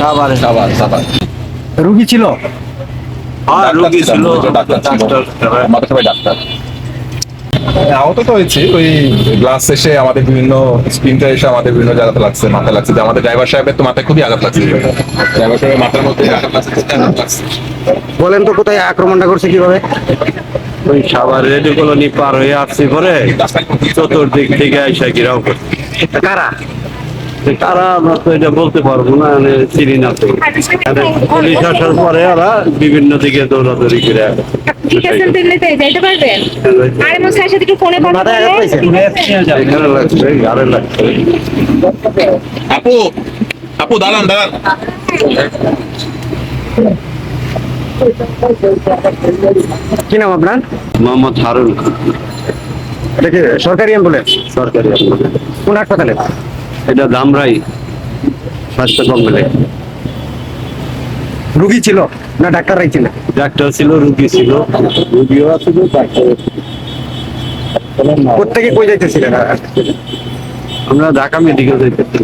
সাভারে সাবার সাবার রুগী ছিল? হ্যাঁ রোগী ছিল ডাক্তার ডাক্তার ডাক্তার। আহত তো হয়েছি। ওই গ্লাস এসে আমাদের বিভিন্ন এসে আমাদের বিভিন্ন জায়গাতে লাগছে মাথায় লাগছে। যে আমাদের ড্রাইভার সাহেবের তো মাথায় খুবই আঘাত লাগছে। ড্রাইভার সাহেবের মাথার মধ্যে আঘাত লাগছে আঘাত লাগছে। বলেন তো কোথায় আক্রমণটা করছে কীভাবে? ওই সাবার রেডিও কলোনি পার হয়ে আসছি পরে চতুর্দিক থেকে আইসা ঘিরাও করছে। কারা? তারা আমরা তো এটা বলতে পারব না মানে চিনি না তো। পুলিশ আসার পরে ওরা বিভিন্ন দিকে দৌড়াদৌড়ি করে ঠিক আছে তাহলে তো যাইতে পারবেন? আর আমার স্যারের সাথে একটু ফোনে কথা মাথায় আঘাত পাইছে? এখানে লাগছে গাড়ে লাগছে। আপু আপু দাঁড়ান দাঁড়ান। কি নাম আপনার? মোহাম্মদ হারুন। এটা কি সরকারি অ্যাম্বুলেন্স সরকারি হাসপাতাল। কোন হাসপাতালে? এটা ধামরাই স্বাস্থ্য কমপ্লেক্স রুগী ছিল না ডাক্তাররাই ছিল? ডাক্তার ছিল রুগী ছিল। রুগীও ছিল ডাক্তার প্রত্যেকে কই যাইতেছিলেন আমরা ঢাকা মেডিকেল যাইতেছি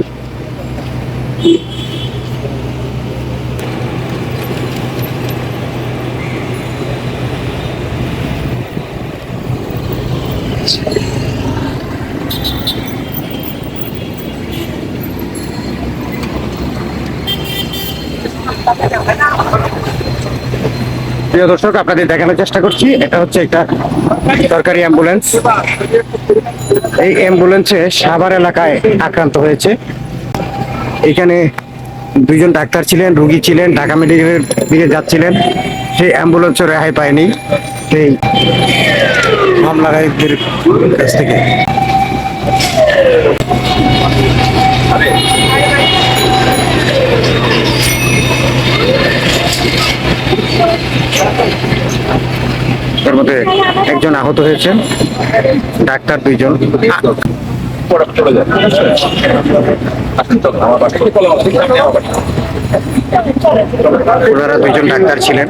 প্রিয় দর্শক, আপনাদের দেখানোর চেষ্টা করছি। এটা হচ্ছে একটা সরকারি অ্যাম্বুলেন্স এই অ্যাম্বুলেন্সে সাভার এলাকায় আক্রান্ত হয়েছে। এখানে দুইজন ডাক্তার ছিলেন, রুগী ছিলেন, ঢাকা মেডিকেলের দিকে যাচ্ছিলেন। সেই অ্যাম্বুলেন্সও রেহাই পায়নি। সেই হামলাকারীদের কাছ থেকে। এর মধ্যে একজন আহত হয়েছেন ডাক্তার দুইজন। ওনারা দুইজন ডাক্তার ছিলেন